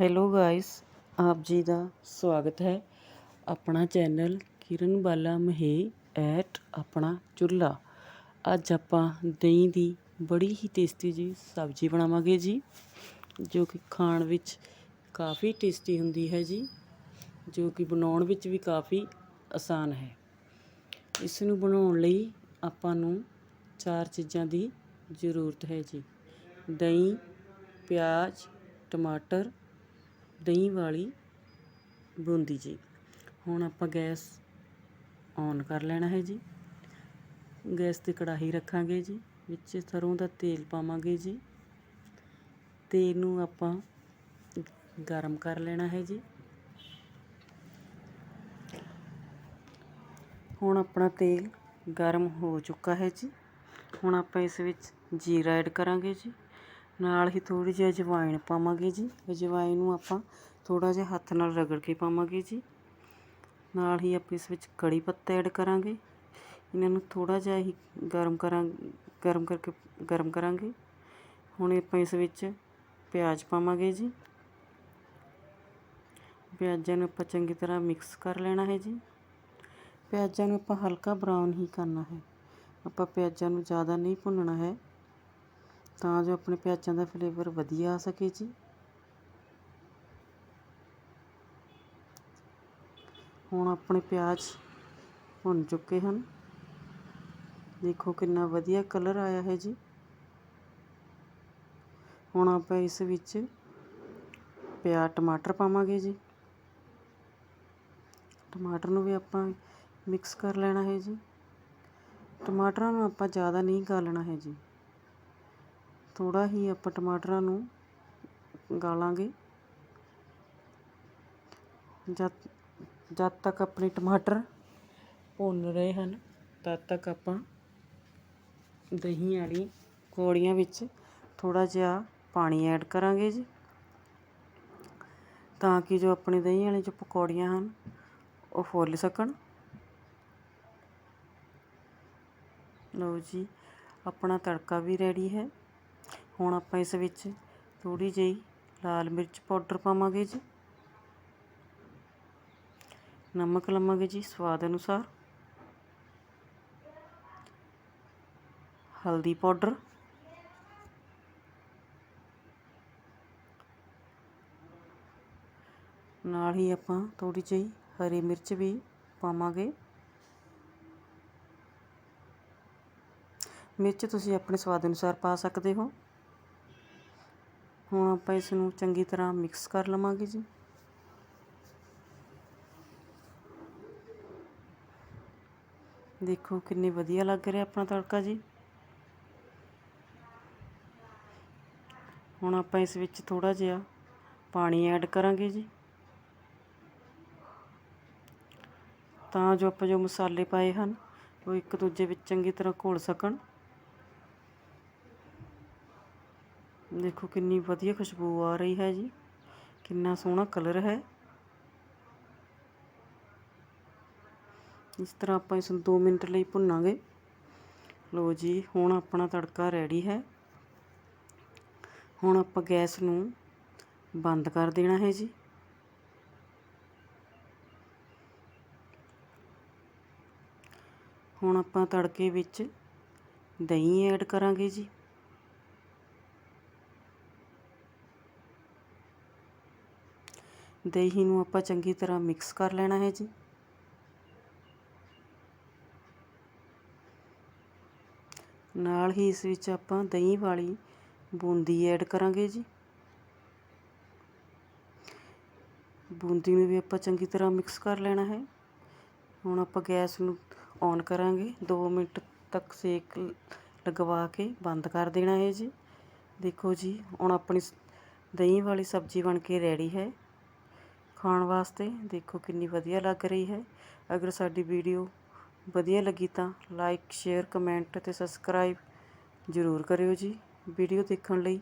Hello guys ਆਪ ਜੀ ਦਾ ਸਵਾਗਤ ਹੈ ਆਪਣਾ channel Kiran Bala Mahe at ਆਪਣਾ ਚੁੱਲ੍ਹਾ ਅੱਜ ਆਪਾਂ ਦਹੀਂ ਦੀ ਬੜੀ ਹੀ ਟੇਸਟੀ ਜੀ ਸਬਜ਼ੀ ਬਣਾਵਾਂਗੇ ਜੀ, ਜੋ ਕਿ ਖਾਣ ਵਿੱਚ ਕਾਫੀ ਟੇਸਟੀ ਹੁੰਦੀ ਹੈ ਜੀ, ਜੋ ਕਿ ਬਣਾਉਣ ਵਿੱਚ ਵੀ ਕਾਫੀ ਆਸਾਨ ਹੈ। ਇਸ ਨੂੰ ਬਣਾਉਣ ਲਈ ਆਪਾਂ ਨੂੰ ਚਾਰ ਚੀਜ਼ਾਂ ਦੀ ਜ਼ਰੂਰਤ ਹੈ ਜੀ। ਦਹੀਂ, ਪਿਆਜ਼, ਟਮਾਟਰ ਦਹੀਂ ਵਾਲੀ ਬੂੰਦੀ ਜੀ। ਹੁਣ ਆਪਾਂ ਗੈਸ ਔਨ ਕਰ ਲੈਣਾ ਹੈ ਜੀ। ਗੈਸ ਤੇ ਕੜਾਹੀ ਰੱਖਾਂਗੇ ਜੀ। ਵਿੱਚ ਸਰੋਂ ਦਾ ਤੇਲ ਪਾਵਾਂਗੇ ਜੀ। ਤੇਲ ਨੂੰ ਆਪਾਂ ਗਰਮ ਕਰ ਲੈਣਾ ਹੈ ਜੀ। ਹੁਣ ਆਪਣਾ ਤੇਲ ਗਰਮ ਹੋ ਚੁੱਕਾ ਹੈ ਜੀ। ਹੁਣ ਆਪਾਂ ਇਸ ਵਿੱਚ ਜੀਰਾ ਐਡ ਕਰਾਂਗੇ ਜੀ। ਨਾਲ ਹੀ ਥੋੜ੍ਹੀ ਜਿਹੀ ਅਜਵਾਇਣ ਪਾਵਾਂਗੇ ਜੀ। ਅਜਵਾਇਣ ਨੂੰ ਆਪਾਂ ਥੋੜ੍ਹਾ ਜਿਹਾ ਹੱਥ ਨਾਲ ਰਗੜ ਕੇ ਪਾਵਾਂਗੇ ਜੀ। ਨਾਲ ਹੀ ਆਪਾਂ ਇਸ ਵਿੱਚ ਕੜੀ ਪੱਤਾ ਐਡ ਕਰਾਂਗੇ। ਇਹਨਾਂ ਨੂੰ ਥੋੜ੍ਹਾ ਜਿਹਾ ਹੀ ਗਰਮ ਕਰਾਂ, ਗਰਮ ਕਰਕੇ, ਗਰਮ ਕਰਾਂਗੇ। ਹੁਣ ਆਪਾਂ ਇਸ ਵਿੱਚ ਪਿਆਜ਼ ਪਾਵਾਂਗੇ ਜੀ। ਪਿਆਜ਼ਾਂ ਨੂੰ ਆਪਾਂ ਚੰਗੀ ਤਰ੍ਹਾਂ ਮਿਕਸ ਕਰ ਲੈਣਾ ਹੈ ਜੀ। ਪਿਆਜ਼ਾਂ ਨੂੰ ਆਪਾਂ ਹਲਕਾ ਬਰਾਊਨ ਹੀ ਕਰਨਾ ਹੈ। ਆਪਾਂ ਪਿਆਜ਼ਾਂ ਨੂੰ ਜ਼ਿਆਦਾ ਨਹੀਂ ਭੁੰਨਣਾ ਹੈ। ਤਾਂ ਜੋ ਆਪਣੇ ਪਿਆਜ਼ਾਂ ਦਾ ਫਲੇਵਰ ਵਧੀਆ ਆ ਸਕੇ ਜੀ। ਹੁਣ ਆਪਣੇ ਪਿਆਜ਼ ਭੁੰਨ ਚੁੱਕੇ ਹਨ। ਦੇਖੋ ਕਿੰਨਾ ਵਧੀਆ ਕਲਰ ਆਇਆ ਹੈ ਜੀ। ਹੁਣ ਆਪਾਂ ਇਸ ਵਿੱਚ ਪਿਆਜ਼ ਟਮਾਟਰ ਪਾਵਾਂਗੇ ਜੀ। ਟਮਾਟਰ ਨੂੰ ਵੀ ਆਪਾਂ ਮਿਕਸ ਕਰ ਲੈਣਾ ਹੈ ਜੀ। ਟਮਾਟਰਾਂ ਨੂੰ ਆਪਾਂ ਜ਼ਿਆਦਾ ਨਹੀਂ ਗਾਲਣਾ ਹੈ ਜੀ। ਥੋੜਾ ਹੀ ਆਪਾਂ ਟਮਾਟਰਾਂ ਨੂੰ ਗਾਲਾਂਗੇ। ਜਦ ਜਦ ਤੱਕ ਆਪਣੇ ਟਮਾਟਰ ਭੁੰਨ ਰਹੇ ਹਨ, ਤਦ ਤੱਕ ਆਪਾਂ ਦਹੀਂ ਵਾਲੀ ਕੋੜੀਆਂ ਵਿੱਚ ਥੋੜਾ ਜਿਹਾ ਪਾਣੀ ਐਡ ਕਰਾਂਗੇ ਜੀ। ਤਾਂ ਕਿ ਜੋ ਆਪਣੇ ਦਹੀਂ ਵਾਲੀ ਜੋ ਪਕੌੜੀਆਂ ਹਨ, ਉਹ ਫੁੱਲ ਸਕਣ। ਲਓ ਜੀ, ਆਪਣਾ ਤੜਕਾ ਵੀ ਰੈਡੀ ਹੈ। ਹੁਣ ਆਪਾਂ ਇਸ ਵਿੱਚ ਥੋੜੀ ਜਿਹੀ ਲਾਲ ਮਿਰਚ ਪਾਊਡਰ ਪਾਵਾਂਗੇ ਜੀ। ਨਮਕ ਲਵਾਂਗੇ ਜੀ ਸਵਾਦ ਅਨੁਸਾਰ। ਹਲਦੀ ਪਾਊਡਰ। ਨਾਲ ਹੀ ਆਪਾਂ ਥੋੜੀ ਜਿਹੀ ਹਰੀ ਮਿਰਚ ਵੀ ਪਾਵਾਂਗੇ। ਮਿਰਚ ਤੁਸੀਂ ਆਪਣੇ ਸਵਾਦ ਅਨੁਸਾਰ ਪਾ ਸਕਦੇ ਹੋ। ਹੁਣ ਆਪਾਂ ਇਸ ਨੂੰ ਚੰਗੀ ਤਰ੍ਹਾਂ ਮਿਕਸ ਕਰ ਲਵਾਂਗੇ ਜੀ। ਦੇਖੋ ਕਿੰਨੇ ਵਧੀਆ ਲੱਗ ਰਿਹਾ ਆਪਣਾ ਤੜਕਾ ਜੀ। ਹੁਣ ਆਪਾਂ ਇਸ ਵਿੱਚ ਥੋੜਾ ਜਿਹਾ ਪਾਣੀ ਐਡ ਕਰਾਂਗੇ ਜੀ। ਤਾਂ ਜੋ ਆਪਾਂ ਜੋ ਮਸਾਲੇ ਪਾਏ ਹਨ, ਉਹ ਇੱਕ ਦੂਜੇ ਵਿੱਚ ਚੰਗੀ ਤਰ੍ਹਾਂ ਘੋਲ ਸਕਣ। ਦੇਖੋ ਕਿੰਨੀ ਵਧੀਆ ਖੁਸ਼ਬੂ ਆ ਰਹੀ ਹੈ ਜੀ। ਕਿੰਨਾ ਸੋਹਣਾ ਕਲਰ ਹੈ। ਇਸ ਤਰ੍ਹਾਂ ਆਪਾਂ ਇਸ ਨੂੰ 2 ਮਿੰਟ ਲਈ ਭੁੰਨਾਂਗੇ। ਲੋ ਜੀ, ਹੁਣ ਆਪਣਾ ਤੜਕਾ ਰੈਡੀ ਹੈ। ਹੁਣ ਆਪਾਂ ਗੈਸ ਨੂੰ ਬੰਦ ਕਰ ਦੇਣਾ ਹੈ ਜੀ। ਹੁਣ ਆਪਾਂ ਤੜਕੇ ਵਿੱਚ ਦਹੀਂ ਐਡ ਕਰਾਂਗੇ ਜੀ। ਦਹੀਂ ਨੂੰ ਆਪਾਂ ਚੰਗੀ ਤਰ੍ਹਾਂ ਮਿਕਸ ਕਰ ਲੈਣਾ ਹੈ ਜੀ। ਨਾਲ ਹੀ ਇਸ ਵਿੱਚ ਆਪਾਂ ਦਹੀਂ ਵਾਲੀ ਬੂੰਦੀ ਐਡ ਕਰਾਂਗੇ ਜੀ। ਬੂੰਦੀ ਨੂੰ ਵੀ ਆਪਾਂ ਚੰਗੀ ਤਰ੍ਹਾਂ ਮਿਕਸ ਕਰ ਲੈਣਾ ਹੈ। ਹੁਣ ਆਪਾਂ ਗੈਸ ਨੂੰ ਔਨ ਕਰਾਂਗੇ। 2 ਮਿੰਟ ਤੱਕ ਸੇਕ ਲਗਵਾ ਕੇ ਬੰਦ ਕਰ ਦੇਣਾ ਹੈ ਜੀ। ਦੇਖੋ ਜੀ, ਹੁਣ ਆਪਣੀ ਦਹੀਂ ਵਾਲੀ ਸਬਜ਼ੀ ਬਣ ਕੇ ਰੈਡੀ ਹੈ। ਖਾਣ ਵਾਸਤੇ ਦੇਖੋ ਕਿੰਨੀ ਵਧੀਆ ਲੱਗ ਰਹੀ ਹੈ। ਅਗਰ ਸਾਡੀ ਵੀਡੀਓ ਵਧੀਆ ਲੱਗੀ ਤਾਂ ਲਾਈਕ ਸ਼ੇਅਰ ਕਮੈਂਟ ਅਤੇ ਸਬਸਕ੍ਰਾਈਬ ਜ਼ਰੂਰ ਕਰਿਓ ਜੀ। ਵੀਡੀਓ ਦੇਖਣ ਲਈ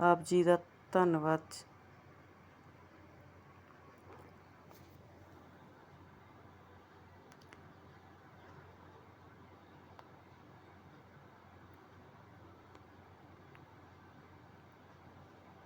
ਆਪ ਜੀ ਦਾ ਧੰਨਵਾਦ।